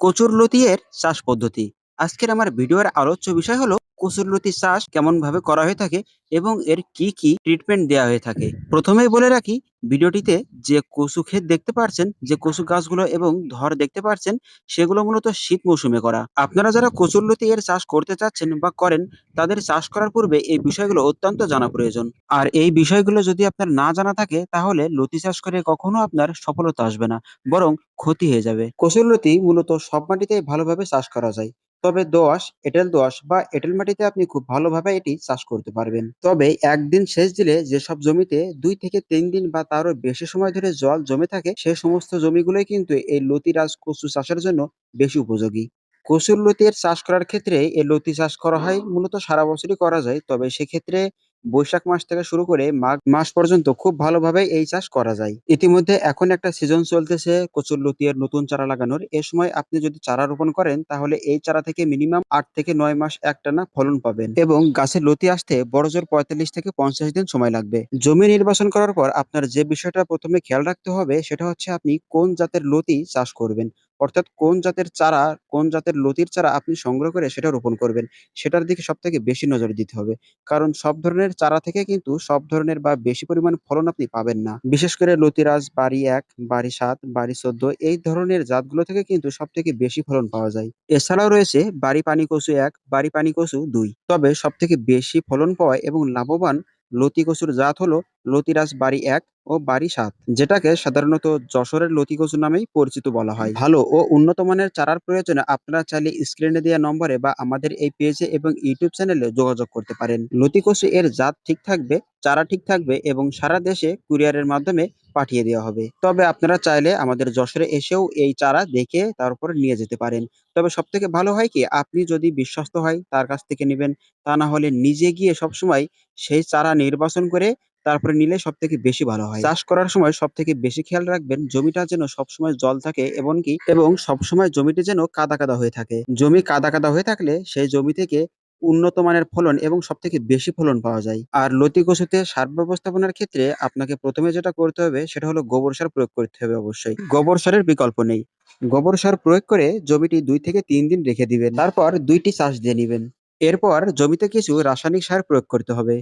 কচুরলতি লতিয়ের চাষ পদ্ধতি। আজকের আমার ভিডিওর আলোচ্য বিষয় হলো কচুরলতি চাষ কেমন ভাবে করা হয়ে থাকে এবং এর কি কি ট্রিটমেন্ট দেওয়া হয়ে থাকে। প্রথমেই বলে রাখি, ভিডিওটিতে যে কচু ক্ষেত দেখতে পাচ্ছেন যে কচু গাছগুলো এবং ধর দেখতে পাচ্ছেন সেগুলো মূলত শীত মৌসুমে করা। আপনারা যারা কচুরলতি এর চাষ করতে চাচ্ছেন বা করেন, তাদের চাষ করার পূর্বে এই বিষয়গুলো অত্যন্ত জানা প্রয়োজন। আর এই বিষয়গুলো যদি আপনার না জানা থাকে, তাহলে লতি চাষ করে কখনো আপনার সফলতা আসবে না, বরং ক্ষতি হয়ে যাবে। কচুরলতি মূলত সব মাটিতেই ভালোভাবে চাষ করা যায়। তবে দোআঁশ, এঁটেল দোআঁশ বা এঁটেল মাটিতে আপনি খুব ভালোভাবে এটি চাষ করতে পারবেন। তবে একদিন সেচ দিলে যেসব জমিতে দুই থেকে তিন দিন বা তারও বেশি সময় ধরে জল জমে থাকে, সে সমস্ত জমিগুলোই কিন্তু এই লতিরাজ কচু চাষের জন্য বেশি উপযোগী। কচুর লতির চাষ করার ক্ষেত্রে এই লতি চাষ করা হয়, মূলত সারা বছরই করা যায়, তবে সেক্ষেত্রে বৈশাখ মাস থেকে শুরু করে মাঘ মাস পর্যন্ত খুব ভালোভাবে এই চাষ করা যায়। ইতিমধ্যে এখন একটা সিজন চলতেছে কচুর লতির নতুন চারা লাগানোর। এ সময় আপনি যদি চারা রোপণ করেন, তাহলে এই চারা থেকে মিনিমাম আট থেকে নয় মাস একটানা ফলন পাবেন এবং গাছের লতি আসতে বড় জোর পঁয়তাল্লিশ থেকে পঞ্চাশ দিন সময় লাগবে। জমি নির্বাচন করার পর আপনার যে বিষয়টা প্রথমে খেয়াল রাখতে হবে, সেটা হচ্ছে আপনি কোন জাতের লতি চাষ করবেন। অর্থাৎ কোন জাতের চারা, কোন জাতের লতির চারা আপনি সংগ্রহ করে সেটা রোপণ করবেন, সেটার দিকে সব থেকে বেশি নজর দিতে হবে। কারণ সব ধরনের চারা থেকে কিন্তু সব ধরনের বা বেশি পরিমাণ ফলন আপনি পাবেন না। বিশেষ করে লতিরাজ, বাড়ি এক, বাড়ি সাত, বাড়ি চোদ্দ, এই ধরনের জাতগুলো থেকে কিন্তু সব থেকে বেশি ফলন পাওয়া যায়। এছাড়াও রয়েছে বাড়ি পানি কচু এক, বাড়ি পানি কচু দুই। তবে সব থেকে বেশি ফলন পাওয়া এবং লাভবান লতি কচুর জাত হলো লতিরাজ বাড়ি এক ও বাড়ি সাত, যেটাকে সাধারণত যশোরের লতি নামেই পরিচিত বলা হয়। ভালো ও উন্নত মানের চারার প্রয়োজনে আপনারা চাইলে স্ক্রিনে দেওয়া নম্বরে বা আমাদের এই পেজে এবং ইউটিউব চ্যানেলে যোগাযোগ করতে পারেন। লতি কচু এর জাত ঠিক থাকবে, চারা ঠিক থাকবে এবং সারা দেশে কুরিয়ারের মাধ্যমে পাঠিয়ে দেওয়া হবে। তবে আপনারা চাইলে আমাদের যশোরে এসেও এই চারা দেখে তারপর নিয়ে যেতে পারেন। তবে সব থেকে ভালো হয় কি, আপনি যদি বিশ্বস্ত হয় তার কাছ থেকে নেবেন। তা না হলে নিজে গিয়ে সবসময় সেই চারা নির্বাচন করে তারপরে নিলে সব থেকে বেশি ভালো হয়। চাষ করার সময় সব থেকে বেশি খেয়াল রাখবেন, জমিটা যেন সবসময় জল থাকে এবং কি এবং সবসময় জমিটি যেন কাদা কাদা হয়ে থাকে। জমি কাদা কাদা হয়ে থাকলে সেই জমি থেকে উন্নত মানের ফলন এবং সব থেকে বেশি ফলন পাওয়া যায়। আর লতি কচুতে সার ব্যবস্থাপনার ক্ষেত্রে আপনাকে প্রথমে যেটা করতে হবে সেটা হলো গোবর সার প্রয়োগ করতে হবে অবশ্যই। গোবর সারের বিকল্প নেই। গোবর সার প্রয়োগ করে জমিটি দুই থেকে তিন দিন রেখে দিবেন। তারপর দুইটি চাষ দিয়ে নিবেন। এরপর জমিতে কিছু রাসায়নিক সার প্রয়োগ করতে হবে।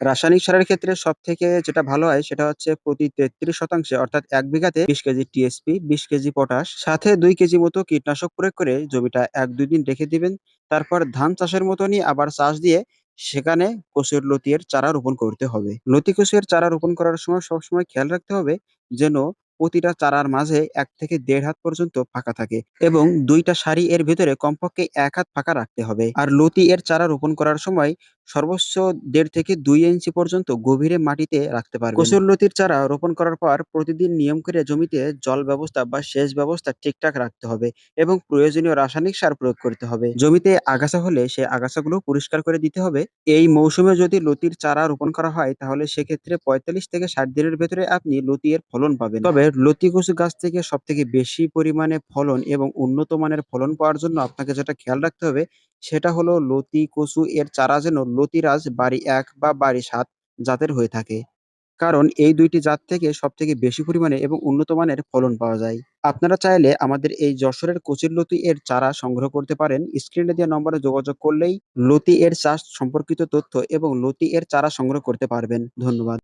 রাসায়নিক সারের ক্ষেত্রে সব থেকে যেটা ভালো হয় সেটা হচ্ছে প্রতি তেত্রিশ শতাংশে, অর্থাৎ এক বিঘাতে বিশ কেজি টিএসপি বিশ কেজি পটাশ সাথে দুই কেজি মতো কীটনাশক প্রয়োগ করে জমিটা এক দুই দিন রেখে দিবেন। তারপর ধান চাষের মতনই আবার চাষ দিয়ে সেখানে কচুর লতির চারা রোপণ করতে হবে। লতি কচুর চারা রোপণ করার সময় সবসময় খেয়াল রাখতে হবে যেন প্রতিটা চারার মাঝে এক থেকে দেড় হাত পর্যন্ত ফাঁকা থাকে এবং দুইটা সারি এর ভিতরে কমপক্ষে এক হাত ফাঁকা রাখতে হবে। আর লতি এর চারা রোপণ করার সময় সর্বোচ্চ দেড় থেকে দুই ইঞ্চি পর্যন্ত গভীরে মাটিতে রাখতে পারবেন। কচুর লতির চারা রোপণ করার পর প্রতিদিন নিয়ম করে জমিতে জল ব্যবস্থা বা সেচ ব্যবস্থা ঠিকঠাক রাখতে হবে এবং প্রয়োজনীয় রাসায়নিক সার প্রয়োগ করতে হবে। জমিতে আগাছা হলে সেই আগাছাগুলো পরিষ্কার করে দিতে হবে। এই মৌসুমে যদি লতির চারা রোপণ করা হয় তাহলে সেক্ষেত্রে পঁয়তাল্লিশ থেকে ষাট দিনের ভেতরে আপনি লতি এর ফলন পাবেন। তবে লতি কচু গাছ থেকে সব থেকে বেশি পরিমাণে ফলন এবং উন্নত মানের ফলন পাওয়ার জন্য আপনাকে যেটা খেয়াল রাখতে হবে সেটা হলো লতি, কচু, এর চারা যেন লতিরাজ বাড়ি এক বা বাড়ি সাত জাতের হয়ে থাকে। কারণ এই দুইটি জাত থেকে সব থেকে বেশি পরিমাণে এবং উন্নত মানের ফলন পাওয়া যায়। আপনারা চাইলে আমাদের এই যশোরের কচির লতি এর চারা সংগ্রহ করতে পারেন। স্ক্রিনে দেওয়া নম্বরে যোগাযোগ করলেই লতি এর চাষ সম্পর্কিত তথ্য এবং লতি এর চারা সংগ্রহ করতে পারবেন। ধন্যবাদ।